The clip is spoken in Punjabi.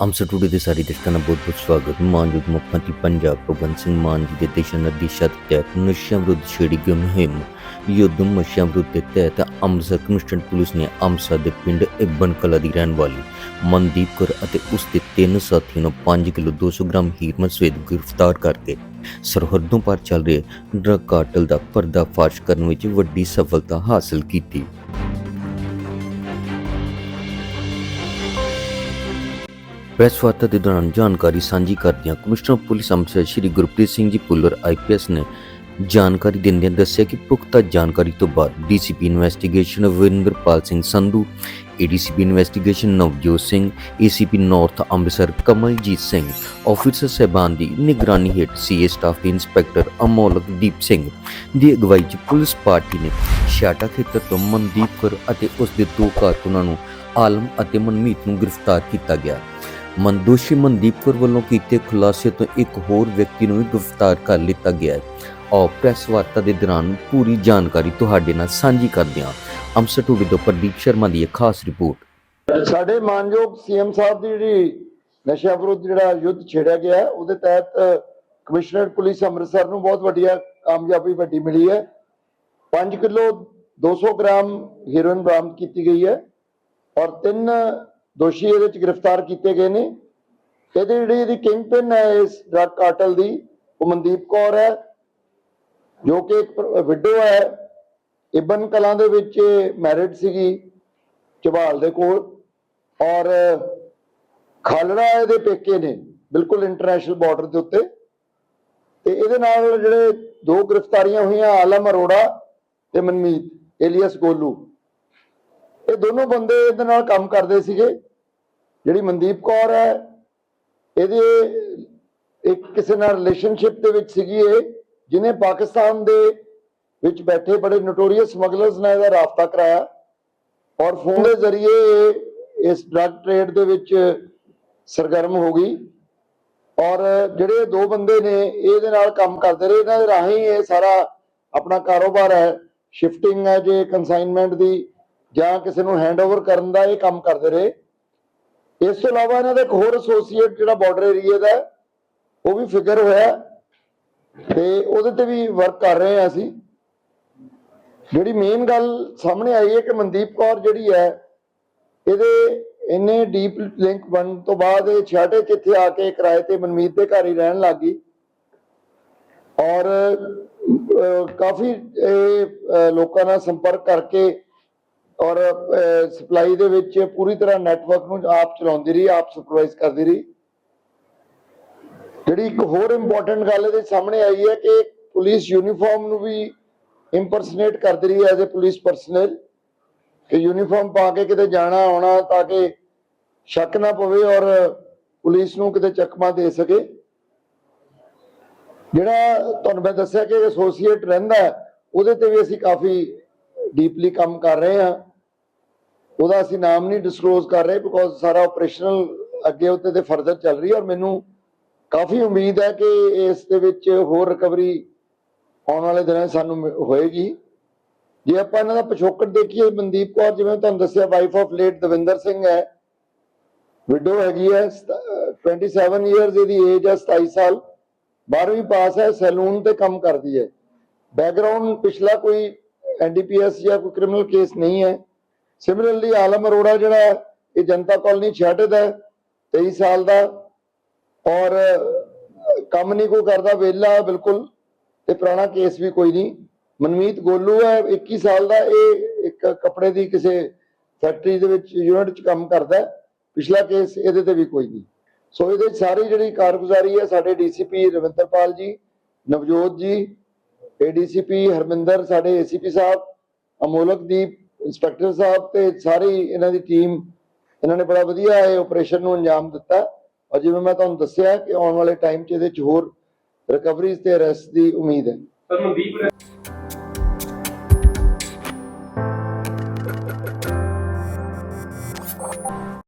ਅੰਮ੍ਰਿਤਸਰ ਟੂਡੇ ਦੇ ਸਾਰੇ ਦਰਸ਼ਕਾਂ ਦਾ ਬਹੁਤ-ਬਹੁਤ ਸਵਾਗਤ ਮਾਨਯੋਗ ਮੁੱਖ ਮੰਤਰੀ ਪੰਜਾਬ ਭਗਵੰਤ ਸਿੰਘ ਮਾਨ ਜੀ ਦੇ ਦਿਸ਼ਾ ਨਿਰਦੇਸ਼ਾਂ ਦੇ ਤਹਿਤ ਨਸ਼ਿਆਂ ਵਿਰੁੱਧ ਛੇੜੀ ਗਈ ਮੁਹਿੰਮ ਯੁੱਧ ਨਸ਼ਿਆਂ ਵਿਰੁੱਧ ਦੇ ਤਹਿਤ ਅੰਮ੍ਰਿਤਸਰ ਕਮਿਸ਼ਨਰ ਪੁਲਿਸ ਨੇ ਅੰਮ੍ਰਿਤਸਰ ਦੇ ਪਿੰਡ ਇਬਨ ਕਲਾ ਦੀ ਰਹਿਣ ਵਾਲੀ ਮਨਦੀਪ ਕੌਰ ਅਤੇ ਉਸ ਦੇ ਤਿੰਨ ਸਾਥੀਆਂ ਨੂੰ 5 ਕਿਲੋ 200 ਗ੍ਰਾਮ ਹੀਰੋਇਨ ਸਮੇਤ ਗ੍ਰਿਫਤਾਰ ਕਰਕੇ ਸਰਹੱਦੋਂ ਪਾਰ ਚੱਲ ਰਹੇ ਡਰੱਗ ਕਾਰਟਲ ਦਾ ਪਰਦਾਫਾਸ਼ ਕਰਨ ਵਿੱਚ ਵੱਡੀ ਸਫਲਤਾ ਹਾਸਲ ਕੀਤੀ ਪ੍ਰੈਸ ਵਾਰਤਾ ਦੇ ਦੌਰਾਨ ਜਾਣਕਾਰੀ ਸਾਂਝੀ ਕਰਦਿਆਂ commissioner police Amritsar Shri Gurpreet Singh ji Bhullar IPS ਨੇ ਜਾਣਕਾਰੀ ਦਿੰਦਿਆਂ ਦੱਸਿਆ ਕਿ ਪੁਖਤਾ ਜਾਣਕਾਰੀ ਤੋਂ ਬਾਅਦ DCP investigation Vinderpal Singh Sandhu, ADCP investigation Navjot Singh, ACP north Amritsar Kamaljit Singh, officer ਸਹਿਬਾਨ ਦੀ ਨਿਗਰਾਨੀ ਹੇਠ ਸੀਏ ਸਟਾਫ ਦੇ ਇੰਸਪੈਕਟਰ ਅਮੋਲਕ ਦੀਪ ਸਿੰਘ ਦੀ ਅਗਵਾਈ 'ਚ ਪੁਲਿਸ ਪਾਰਟੀ ਨੇ ਸ਼ਾਟਾ ਖੇਤਰ ਤੋਂ ਮਨਦੀਪ ਕੌਰ ਅਤੇ ਉਸ ਦੇ ਦੋ ਕਾਰਕੁਨਾਂ ਨੂੰ ਆਲਮ ਅਤੇ ਮਨਮੀਤ ਨੂੰ ਗ੍ਰਿਫਤਾਰ ਕੀਤਾ ਗਿਆ। ਮੰਦੋਸ਼ੀ ਮਨਦੀਪ ਕੌਰ ਵੱਲੋਂ ਕੀਤੇ ਖੁਲਾਸੇ ਤੋਂ ਇੱਕ ਹੋਰ ਵਿਅਕਤੀ ਨੂੰ ਵੀ ਗ੍ਰਿਫਤਾਰ ਕਰ ਲਿੱਤਾ ਗਿਆ ਹੈ। ਔਰ ਪ੍ਰੈਸ ਵਾਰਤਾ ਦੇ ਦੌਰਾਨ ਪੂਰੀ ਜਾਣਕਾਰੀ ਤੁਹਾਡੇ ਨਾਲ ਸਾਂਝੀ ਕਰਦੇ ਹਾਂ। ਅੰਮ੍ਰਿਤਸਰ ਟੂਡੇ ਤੋਂ ਪ੍ਰਦੀਪ ਸ਼ਰਮਾ ਦੀ ਇੱਕ ਖਾਸ ਰਿਪੋਰਟ। ਸਾਡੇ ਮਾਨਯੋਗ ਸੀਐਮ ਸਾਹਿਬ ਦੀ ਜਿਹੜੀ ਨਸ਼ਾ ਵਿਰੁੱਧ ਜਿਹੜਾ ਯੁੱਧ ਛੇੜਿਆ ਗਿਆ ਉਹਦੇ ਤਹਿਤ ਕਮਿਸ਼ਨਰ ਪੁਲਿਸ ਅੰਮ੍ਰਿਤਸਰ ਨੂੰ ਬਹੁਤ ਵੱਡੀਆ ਕਾਮਯਾਬੀ ਵੱਡੀ ਮਿਲੀ ਹੈ। 5 ਕਿਲੋ 200 ਗ੍ਰਾਮ ਹੀਰੋਇਨ ਬਰਾਮਦ ਕੀਤੀ ਗਈ ਹੈ ਔਰ ਤਿੰਨ ਦੋਸ਼ੀ ਇਹਦੇ ਚ ਗ੍ਰਿਫਤਾਰ ਕੀਤੇ ਗਏ ਨੇ। ਇਹਦੀ ਜਿਹੜੀ ਇਹਦੀ ਕਿੰਗ ਪਿਨ ਹੈ, ਇਸ ਡਰਗ ਕਾਰਟਲ ਦੀ, ਉਹ ਮਨਦੀਪ ਕੌਰ ਹੈ, ਜੋ ਕਿ ਇੱਕ ਵਿਡੋ ਹੈ। ਇਬਨ ਕਲਾਂ ਦੇ ਵਿੱਚ ਮੈਰਿਡ ਸੀਗੀ ਝਬਾਲ ਦੇ ਕੋਲ। ਔਰ ਖਾਲੜਾ ਇਹਦੇ ਪੇਕੇ ਨੇ, ਬਿਲਕੁਲ ਇੰਟਰਨੈਸ਼ਨਲ ਬਾਰਡਰ ਦੇ ਉੱਤੇ। ਤੇ ਇਹਦੇ ਨਾਲ ਜਿਹੜੇ ਦੋ ਗ੍ਰਿਫਤਾਰੀਆਂ ਹੋਈਆਂ ਆਲਮ ਅਰੋੜਾ ਤੇ ਮਨਮੀਤ, ਏਲੀਅਸ ਗੋਲੂ। ਇਹ ਦੋਨੋਂ ਬੰਦੇ ਇਹਦੇ ਨਾਲ ਕੰਮ ਕਰਦੇ ਸੀਗੇ। ਜਿਹੜੀ ਮਨਦੀਪ ਕੌਰ ਹੈ, ਇਹਦੇ ਇੱਕ ਕਿਸੇ ਨਾਲ ਰਿਲੇਸ਼ਨਸ਼ਿਪ ਦੇ ਵਿੱਚ ਸੀਗੀ ਇਹ, ਜਿਹਨੇ ਪਾਕਿਸਤਾਨ ਦੇ ਵਿੱਚ ਬੈਠੇ ਬੜੇ ਨੋਟੋਰੀਅਸ ਸਮਗਲਰਸ ਨਾਲ ਇਹਦਾ ਰਾਬਤਾ ਕਰਾਇਆ। ਔਰ ਫੋਨ ਦੇ ਜ਼ਰੀਏ ਇਸ ਡਰੱਗ ਟ੍ਰੇਡ ਦੇ ਵਿੱਚ ਸਰਗਰਮ ਹੋ ਗਈ। ਔਰ ਜਿਹੜੇ ਦੋ ਬੰਦੇ ਨੇ, ਇਹਦੇ ਨਾਲ ਕੰਮ ਕਰਦੇ ਰਹੇ। ਇਹਨਾਂ ਦੇ ਰਾਹੀਂ ਇਹ ਸਾਰਾ ਆਪਣਾ ਕਾਰੋਬਾਰ ਹੈ ਸ਼ਿਫਟਿੰਗ ਹੈ, ਜੇ ਕੰਸਾਈਨਮੈਂਟ ਦੀ ਜਾਂ ਕਿਸੇ ਨੂੰ ਹੈਂਡਓਵਰ ਕਰਨ ਦਾ ਇਹ ਕੰਮ ਕਰਦੇ ਰਹੇ। ਇਸ ਤੋਂ ਇਲਾਵਾ ਇਹਨਾਂ ਦਾ ਇੱਕ ਹੋਰ ਐਸੋਸੀਏਟ ਜਿਹੜਾ ਬਾਰਡਰ ਏਰੀਆ ਦਾ ਉਹ ਵੀ ਫਿਗਰ ਹੋਇਆ ਤੇ ਉਹਦੇ ਤੇ ਵੀ ਵਰਕ ਕਰ ਰਹੇ ਹਾਂ ਅਸੀਂ। ਜਿਹੜੀ ਮੇਨ ਗੱਲ ਸਾਹਮਣੇ ਆਈ ਹੈ ਕਿ ਮਨਦੀਪ ਕੌਰ ਜਿਹੜੀ ਹੈ, ਇਹਦੇ ਇੰਨੇ ਡੀਪ ਲਿੰਕ ਬਣਨ ਤੋਂ ਬਾਅਦ ਇਹ ਛਾਟੇ ਚ ਆ ਕੇ ਕਿਰਾਏ ਤੇ ਮਨਮੀਤ ਦੇ ਘਰ ਹੀ ਰਹਿਣ ਲੱਗੀ ਔਰ ਕਾਫੀ ਲੋਕਾਂ ਨਾਲ ਸੰਪਰਕ ਕਰਕੇ ਔਰ ਸਪਲਾਈ ਦੇ ਵਿੱਚ ਪੂਰੀ ਤਰ੍ਹਾਂ ਨੈਟਵਰਕ ਨੂੰ ਆਪ ਚਲਾਉਂਦੀ ਰਹੀ, ਆਪ ਸੁਪਰਵਾਈਜ਼ ਕਰਦੀ ਰਹੀ। ਜਿਹੜੀ ਇੱਕ ਹੋਰ ਇੰਪੋਰਟੈਂਟ ਗੱਲ ਇਹਦੇ ਸਾਹਮਣੇ ਆਈ ਹੈ ਕਿ ਪੁਲਿਸ ਯੂਨੀਫਾਰਮ ਨੂੰ ਵੀ ਇੰਪਰਸਨੇਟ ਕਰਦੀ ਰਹੀ ਐਜ਼ ਅ ਪੁਲਿਸ ਪਰਸਨਲ ਕਿ ਯੂਨੀਫਾਰਮ ਪਾ ਕੇ ਕਿਤੇ ਜਾਣਾ, ਆਉਣਾ ਤਾਂ ਕਿ ਸ਼ੱਕ ਨਾ ਪਵੇ ਔਰ ਪੁਲਿਸ ਨੂੰ ਕਿਤੇ ਚੱਕਮਾ ਦੇ ਸਕੇ। ਜਿਹੜਾ ਤੁਹਾਨੂੰ ਮੈਂ ਦੱਸਿਆ ਕਿ ਐਸੋਸੀਏਟ ਰਹਿੰਦਾ ਉਹਦੇ ਤੇ ਵੀ ਅਸੀਂ ਕਾਫੀ ਡੀਪਲੀ ਕੰਮ ਕਰ ਰਹੇ ਹਾਂ। ਉਹਦਾ ਅਸੀਂ ਨਾਮ ਨਹੀਂ ਡਿਸਕਲੋਜ਼ ਕਰ ਰਹੇ ਬਿਕੋਜ਼ ਸਾਰਾ ਆਪਰੇਸ਼ਨਲ ਅੱਗੇ ਉੱਤੇ ਤੇ ਫਰਦਰ ਚੱਲ ਰਹੀ ਹੈ ਔਰ ਮੈਨੂੰ ਕਾਫੀ ਉਮੀਦ ਹੈ ਕਿ ਇਸ ਦੇ ਵਿੱਚ ਹੋਰ ਰਿਕਵਰੀ ਆਉਣ ਵਾਲੇ ਦਿਨਾਂ ਸਾਨੂੰ ਹੋਏਗੀ। ਜੇ ਆਪਾਂ ਇਹਨਾਂ ਦਾ ਪਿਛੋਕੜ ਦੇਖੀਏ, ਮਨਦੀਪ ਕੌਰ, ਜਿਵੇਂ ਤੁਹਾਨੂੰ ਦੱਸਿਆ wife of late Davinder Singh ਹੈ। ਵਿਡੋ ਹੈਗੀ ਹੈ, ਸਤ- ਅਹ 27 ਇਅਰਸ ਇਹਦੀ ਏਜ ਹੈ 27 ਸਾਲ। 12ਵੀਂ ਪਾਸ ਹੈ, ਸੈਲੂਨ ਤੇ ਕੰਮ ਕਰਦੀ ਹੈ। ਬੈਕਗ੍ਰਾਉਂਡ ਪਿਛਲਾ ਕੋਈ ਐਨਡੀਪੀਐਸ ਜਾਂ ਕੋਈ ਕ੍ਰਿਮੀਨਲ ਕੇਸ ਨਹੀਂ ਹੈ। ਸਿਮਿਲਰਲੀ ਆਲਮ ਅਰੋੜਾ ਜਿਹੜਾ ਇਹ ਜਨਤਾ ਕਾਲਨੀ ਛਾਟੇ ਦਾ 23 ਸਾਲ ਦਾ। ਔਰ ਕੰਮ ਨਹੀਂ ਕੋਈ ਕਰਦਾ, ਵਿਹਲਾ ਬਿਲਕੁਲ। ਤੇ ਪੁਰਾਣਾ ਕੇਸ ਵੀ ਕੋਈ ਨਹੀਂ। ਮਨਮੀਤ ਗੋਲੂ ਹੈ 21 ਸਾਲ ਦਾ, ਇਹ ਇੱਕ ਕੱਪੜੇ ਦੀ ਕਿਸੇ ਫੈਕਟਰੀ ਦੇ ਵਿੱਚ ਯੂਨਿਟ 'ਚ ਕੰਮ ਕਰਦਾ ਪਿਛਲਾ ਕੇਸ ਇਹਦੇ ਤੇ ਵੀ ਕੋਈ ਨਹੀਂ। ਸੋ ਇਹਦੇ ਸਾਰੀ ਜਿਹੜੀ ਕਾਰਗੁਜ਼ਾਰੀ ਹੈ, ਸਾਡੇ ਡੀਸੀਪੀ ਰਵਿੰਦਰਪਾਲ ਜੀ, ਨਵਜੋਤ ਜੀ ਏਡੀਸੀਪੀ ਹਰਮਿੰਦਰ, ਸਾਡੇ ਏਸੀਪੀ ਸਾਹਿਬ ਅਮੋਲਕਦੀਪ ਇੰਸਪੈਕਟਰ ਸਾਹਿਬ ਤੇ ਸਾਰੀ ਇਹਨਾਂ ਦੀ ਟੀਮ, ਇਹਨਾਂ ਨੇ ਬੜਾ ਵਧੀਆ ਇਹ ਆਪਰੇਸ਼ਨ ਨੂੰ ਅੰਜਾਮ ਦਿੱਤਾ। ਔਰ ਜਿਵੇਂ ਮੈਂ ਤੁਹਾਨੂੰ ਦੱਸਿਆ ਕਿ ਆਉਣ ਵਾਲੇ ਟਾਈਮ 'ਚ ਇਹਦੇ 'ਚ ਹੋਰ ਰਿਕਵਰੀਜ਼ ਤੇ ਅਰੈਸਟ ਦੀ ਉਮੀਦ ਹੈ।